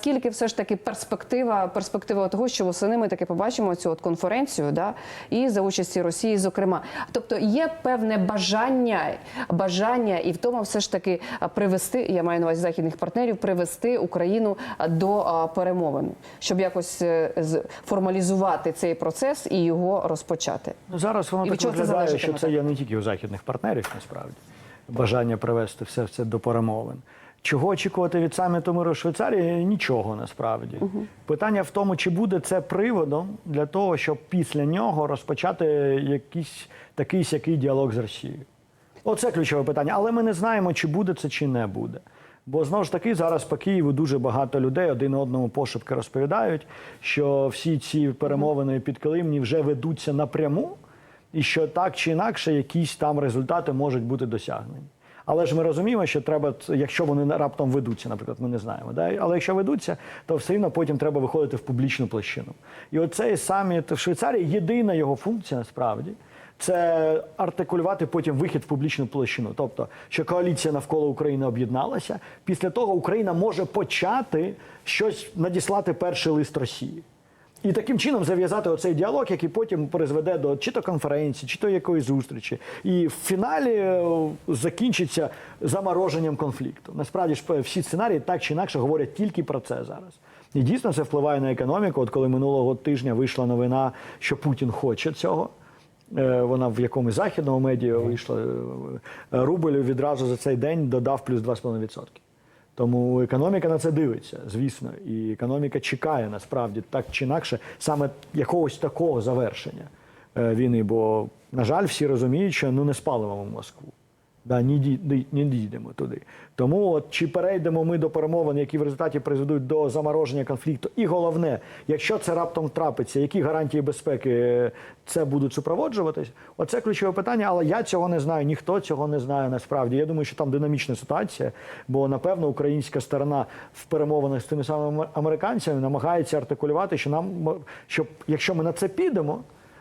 наскільки все ж таки перспектива, перспектива того, що восени ми таки побачимо цю от конференцію, да, і за участі Росії, зокрема. Тобто є певне бажання, бажання і в тому все ж таки привести, я маю на увазі західних партнерів, привести Україну до перемовин, щоб якось е, формалізувати цей процес і його розпочати. Ну, зараз воно І так виглядає, що це є не тільки у західних партнерів, насправді бажання привести все це до перемовин. Чого очікувати від саміту миру в Швейцарії? Нічого насправді. Питання в тому, чи буде це приводом для того, щоб після нього розпочати якийсь такий сякий діалог з Росією. Оце ключове питання. Але ми не знаємо, чи буде це, чи не буде. Бо знову ж таки зараз по Києву дуже багато людей один одному пошепки розповідають, що всі ці перемовини підкилимні вже ведуться напряму, і що так чи інакше якісь там результати можуть бути досягнені. Але ж ми розуміємо, що треба, якщо вони раптом ведуться, наприклад, ми не знаємо. Да? Але якщо ведуться, то все одно потім треба виходити в публічну площину. І оцей саміт в Швейцарії єдина його функція насправді це артикулювати потім вихід в публічну площину. Тобто, що коаліція навколо України об'єдналася. Після того Україна може почати щось надіслати перший лист Росії. І таким чином зав'язати оцей діалог, який потім призведе до чи то конференції, чи то якоїсь зустрічі. І в фіналі е, закінчиться замороженням конфлікту. Насправді ж е, всі сценарії так чи інакше говорять тільки про це зараз. І дійсно це впливає на економіку. От коли минулого тижня вийшла новина, що Путін хоче цього. Е, Вона в якомусь західному медіа вийшла. Рубль відразу за цей день додав плюс 2,5%. Тому економіка на це дивиться, звісно, і економіка чекає насправді так чи інакше саме якогось такого завершення е, війни. Бо, на жаль, всі розуміють, що ну не спалимо в Москву. Да, не, ді- не дійдемо туди. Тому от, чи перейдемо ми до перемовин, які в результаті призведуть до замороження конфлікту, і головне, якщо це раптом трапиться, які гарантії безпеки е, це будуть супроводжуватись? Оце ключове питання, але я цього не знаю, ніхто цього не знає насправді. Я думаю, що там динамічна ситуація, бо напевно українська сторона в перемовинах з тими самими американцями намагається артикулювати, що нам що якщо ми на це підемо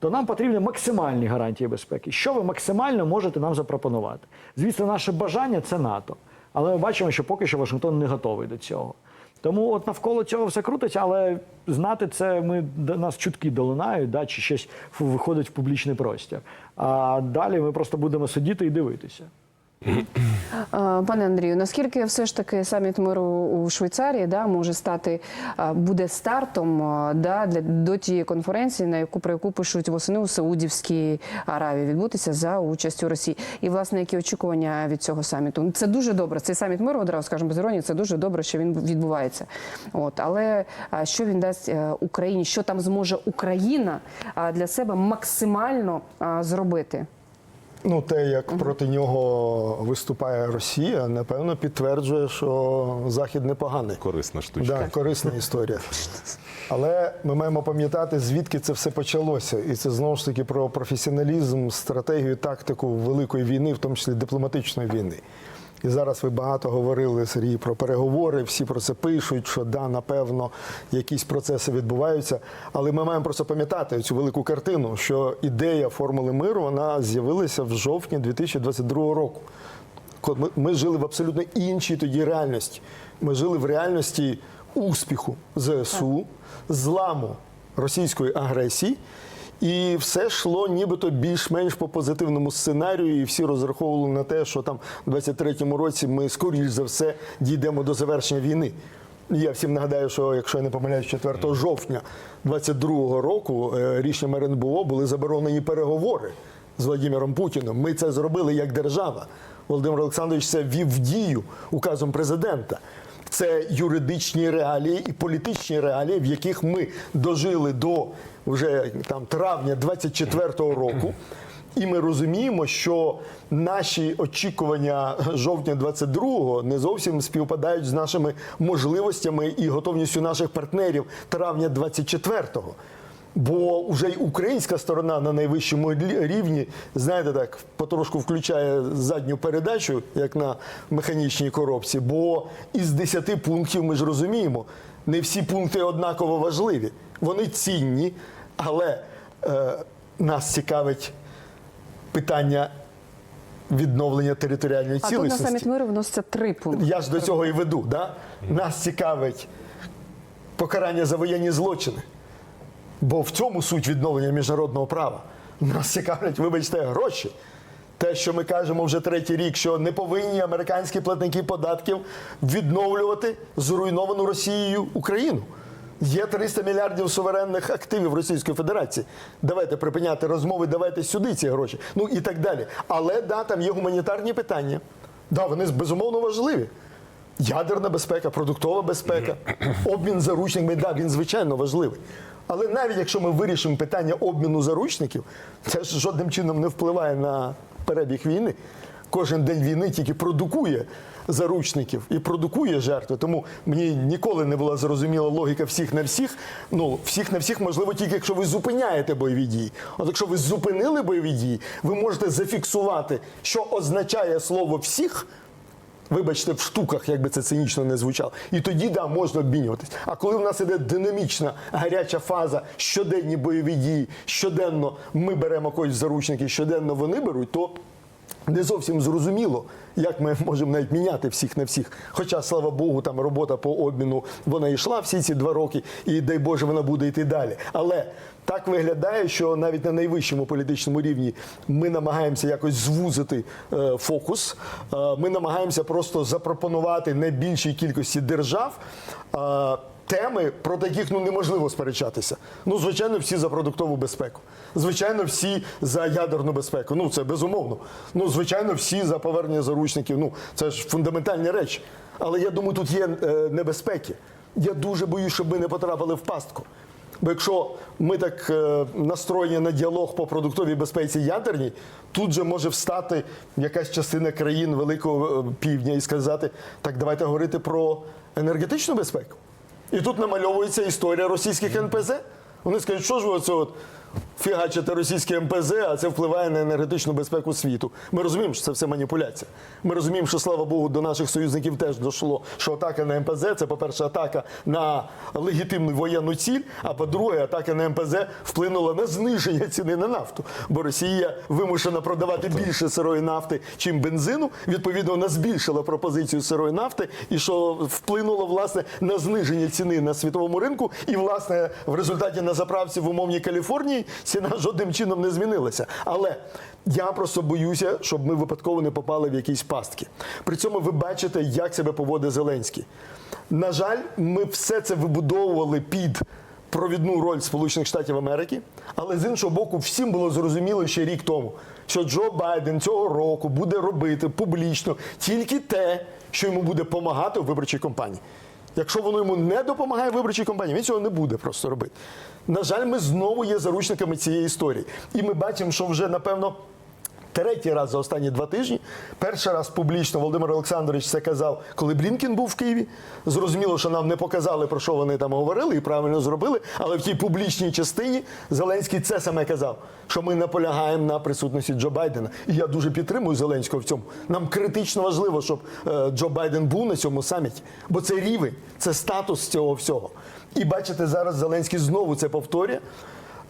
то нам потрібні максимальні гарантії безпеки. Що ви максимально можете нам запропонувати? Звісно, наше бажання це НАТО. Але ми бачимо, що поки що Вашингтон не готовий до цього. Тому от навколо цього все крутиться, але знати це ми до нас чутки долунають, да, чи щось виходить в публічний простір. А далі ми просто будемо сидіти і дивитися. Е, Пане Андрію, наскільки все ж таки саміт миру у Швейцарії да, може стати, е, буде стартом е, да, для, до тієї конференції, на яку про яку пишуть восени у Саудівській Аравії відбутися за участю Росії? І власне які очікування від цього саміту? Це дуже добре. Цей саміт миру, одразу скажемо без іронії, це дуже добре, що він відбувається. От але що він дасть Україні? Що там зможе Україна для себе максимально зробити? Ну, те, як проти нього виступає Росія, напевно, підтверджує, що Захід непоганий. Корисна штучка. Да, корисна історія. Але ми маємо пам'ятати, звідки це все почалося. І це знову ж таки про професіоналізм, стратегію, тактику великої війни, в тому числі дипломатичної війни. І зараз ви багато говорили, Сергій, про переговори, всі про це пишуть, що да, напевно, якісь процеси відбуваються. Але ми маємо просто пам'ятати цю велику картину, що ідея формули миру вона з'явилася в жовтні 2022 року. Ми жили в абсолютно іншій тоді реальності. Ми жили в реальності успіху ЗСУ, зламу російської агресії. І все йшло нібито більш-менш по позитивному сценарію, і всі розраховували на те, що там в 23-му році ми, скоріш за все, дійдемо до завершення війни. Я всім нагадаю, що якщо я не помиляюсь, 4 жовтня 22-го року е, рішенням РНБО були заборонені переговори з Владимиром Путіним. Ми це зробили як держава. Володимир Олександрович це ввів в дію указом президента. Це юридичні реалії і політичні реалії, в яких ми дожили до вже там травня 24-го року. І ми розуміємо, що наші очікування жовтня 22-го не зовсім співпадають з нашими можливостями і готовністю наших партнерів травня 24-го. Бо вже й українська сторона на найвищому рівні, знаєте, так потрошку включає задню передачу, як на механічній коробці. Бо із 10 пунктів ми ж розуміємо, не всі пункти однаково важливі. Вони цінні, але е, нас цікавить питання відновлення територіальної А тут на саміт миру вноситься три пункти. Я ж до цього і веду. Да? Нас цікавить покарання за воєнні злочини. Бо в цьому суть відновлення міжнародного права. Нас цікавлять, вибачте, гроші. Те, що ми кажемо вже третій рік, що не повинні американські платники податків відновлювати зруйновану Росією Україну. Є 300 мільярдів суверенних активів Російської Федерації. Давайте припиняти розмови, давайте сюди ці гроші. Ну і так далі. Але да, там є гуманітарні питання. Да, вони безумовно важливі. Ядерна безпека, продуктова безпека, обмін заручниками, да, він звичайно важливий. Але навіть якщо ми вирішимо питання обміну заручників, це ж жодним чином не впливає на перебіг війни. Кожен день війни тільки продукує заручників і продукує жертви. Тому мені ніколи не була зрозуміла логіка всіх на всіх. Ну, всіх на всіх, можливо, тільки якщо ви зупиняєте бойові дії. От якщо ви зупинили бойові дії, ви можете зафіксувати, що означає слово всіх. Вибачте, в штуках, як би це цинічно не звучало. І тоді да, можна обмінюватись. А коли в нас іде динамічна гаряча фаза, щоденні бойові дії, щоденно ми беремо когось заручники, щоденно вони беруть, то не зовсім зрозуміло, як ми можемо навіть міняти всіх на всіх. Хоча, слава Богу, там робота по обміну вона йшла всі ці два роки, і дай Боже, вона буде йти далі. Але так виглядає, що навіть на найвищому політичному рівні ми намагаємося якось звузити е, фокус. Е, ми намагаємося просто запропонувати найбільшій кількості держав. Е, Теми, проти яких ну неможливо сперечатися. Ну, звичайно, всі за продуктову безпеку. Звичайно, всі за ядерну безпеку. Ну це безумовно. Ну, звичайно, всі за повернення заручників. Ну це ж фундаментальні речі. Але я думаю, тут є е, небезпеки. Я дуже боюсь, щоб ми не потрапили в пастку. Бо якщо ми так е, настроєні на діалог по продуктовій безпеці ядерній, тут же може встати якась частина країн Великого е, Півдня і сказати: так давайте говорити про енергетичну безпеку. І тут намальовується історія російських НПЗ. Вони скажуть, що ж ви оце от фігачите російське МПЗ, а це впливає на енергетичну безпеку світу. Ми розуміємо, що це все маніпуляція. Ми розуміємо, що слава Богу, до наших союзників теж дійшло, що атака на МПЗ це, по-перше, атака на легітимну воєнну ціль. А по-друге, атака на МПЗ вплинула на зниження ціни на нафту. Бо Росія вимушена продавати більше сирої нафти, чим бензину. Відповідно, вона збільшила пропозицію сирої нафти, і що вплинуло власне на зниження ціни на світовому ринку. І власне в результаті на заправці в умовній Каліфорнії ціна жодним чином не змінилася. Але я просто боюся, щоб ми випадково не попали в якісь пастки. При цьому ви бачите, як себе поводить Зеленський. На жаль, ми все це вибудовували під провідну роль Сполучених Штатів Америки, але з іншого боку, всім було зрозуміло ще рік тому, що Джо Байден цього року буде робити публічно тільки те, що йому буде допомагати у виборчій кампанії. Якщо воно йому не допомагає виборчій кампанії, він цього не буде просто робити. На жаль, ми знову є заручниками цієї історії. І ми бачимо, що вже напевно. Третій раз за останні два тижні. Перший раз публічно Володимир Олександрович це казав, коли Блінкін був в Києві. Зрозуміло, що нам не показали, про що вони там говорили, і правильно зробили. Але в тій публічній частині Зеленський це саме казав, що ми наполягаємо на присутності Джо Байдена. І я дуже підтримую Зеленського в цьому. Нам критично важливо, щоб е, Джо Байден був на цьому саміті, бо це рівень, це статус цього всього. І бачите, зараз Зеленський знову це повторює.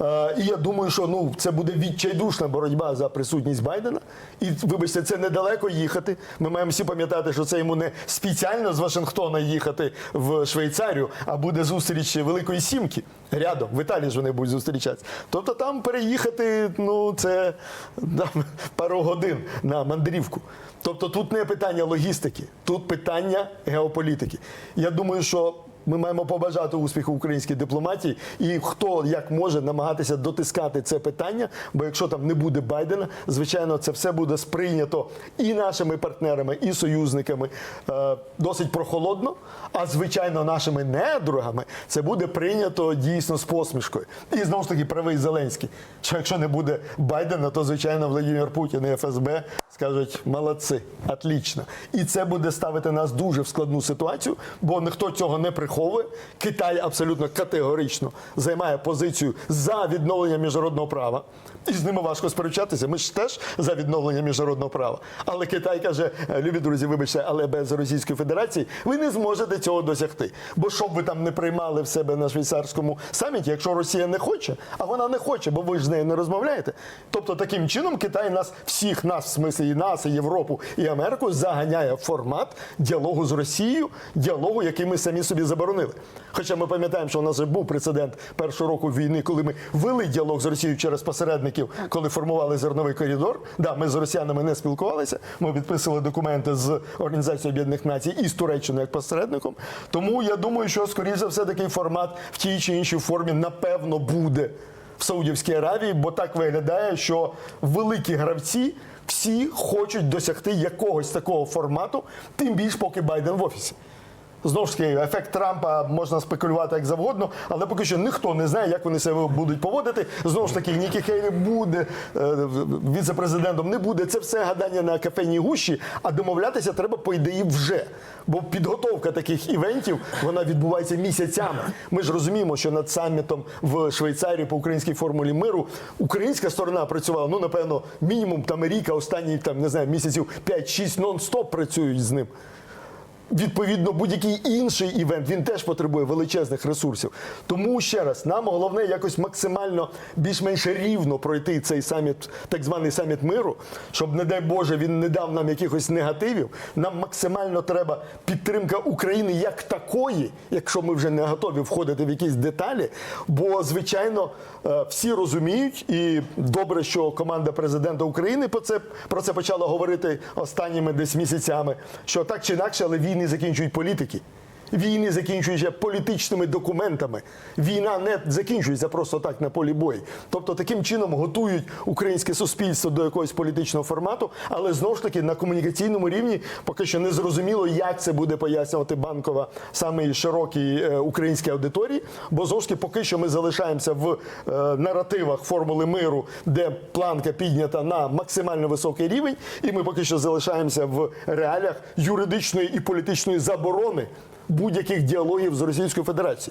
Е, І я думаю, що ну це буде відчайдушна боротьба за присутність Байдена. І вибачте, це недалеко їхати. Ми маємо всі пам'ятати, що це йому не спеціально з Вашингтона їхати в Швейцарію, а буде зустріч Великої Сімки рядом. В Італії ж вони будуть зустрічатися. Тобто там переїхати, ну це да, пару годин на мандрівку. Тобто тут не питання логістики, тут питання геополітики. Я думаю, що ми маємо побажати успіху українській дипломатії, і хто як може намагатися дотискати це питання. Бо якщо там не буде Байдена, звичайно, це все буде сприйнято і нашими партнерами, і союзниками е, досить прохолодно. А звичайно, нашими недругами це буде прийнято дійсно з посмішкою. І знову ж таки правий Зеленський. Що якщо не буде Байдена, то звичайно Владимир Путін і ФСБ скажуть молодці, отлично. І це буде ставити нас дуже в складну ситуацію, бо ніхто цього не приховує. Китай абсолютно категорично займає позицію за відновлення міжнародного права. І з ними важко сперечатися. Ми ж теж за відновлення міжнародного права. Але Китай каже: любі друзі, вибачте, але без Російської Федерації ви не зможете цього досягти. Бо що б ви там не приймали в себе на швейцарському саміті, якщо Росія не хоче, а вона не хоче, бо ви ж з нею не розмовляєте. Тобто таким чином Китай нас всіх нас, в смислі і нас, і Європу, і Америку, заганяє формат діалогу з Росією, діалогу, який ми самі собі забезпечуємо. Заборонили. Хоча ми пам'ятаємо, що у нас вже був прецедент першого року війни, коли ми вели діалог з Росією через посередників, коли формували зерновий коридор. Да, ми з росіянами не спілкувалися. Ми підписували документи з Організацією Об'єднаних Націй і з Туреччиною як посередником. Тому я думаю, що скоріше за все такий формат в тій чи іншій формі напевно буде в Саудівській Аравії, бо так виглядає, що великі гравці всі хочуть досягти якогось такого формату, тим більш поки Байден в офісі. Знову ж таки, ефект Трампа можна спекулювати як завгодно, але поки що ніхто не знає, як вони себе будуть поводити. Знову ж таки, Нікі Хейлі буде е, віце-президентом, не буде. Це все гадання на кафейній гущі, а домовлятися треба по ідеї вже. Бо підготовка таких івентів вона відбувається місяцями. Ми ж розуміємо, що над самітом в Швейцарії по українській формулі миру українська сторона працювала. Ну напевно, мінімум там рік, а останні там не знаю місяців 5-6 нон-стоп працюють з ним. Відповідно, будь-який інший івент він теж потребує величезних ресурсів. Тому ще раз, нам головне якось максимально більш-менш рівно пройти цей саміт, так званий саміт миру, щоб, не дай Боже, він не дав нам якихось негативів. Нам максимально треба підтримка України як такої, якщо ми вже не готові входити в якісь деталі. Бо, звичайно, е, всі розуміють, і добре, що команда президента України про це, про це почала говорити останніми десь місяцями, що так чи інакше, але війни закінчують політики. Війни закінчуються політичними документами. Війна не закінчується просто так на полі бою. Тобто таким чином готують українське суспільство до якогось політичного формату, але знову ж таки на комунікаційному рівні поки що не зрозуміло, як це буде пояснювати банкова саме широкій е, українській аудиторії. Бо знову ж таки, поки що ми залишаємося в е, наративах формули миру, де планка піднята на максимально високий рівень, і ми поки що залишаємося в реаліях юридичної і політичної заборони будь-яких діалогів з Російською Федерацією.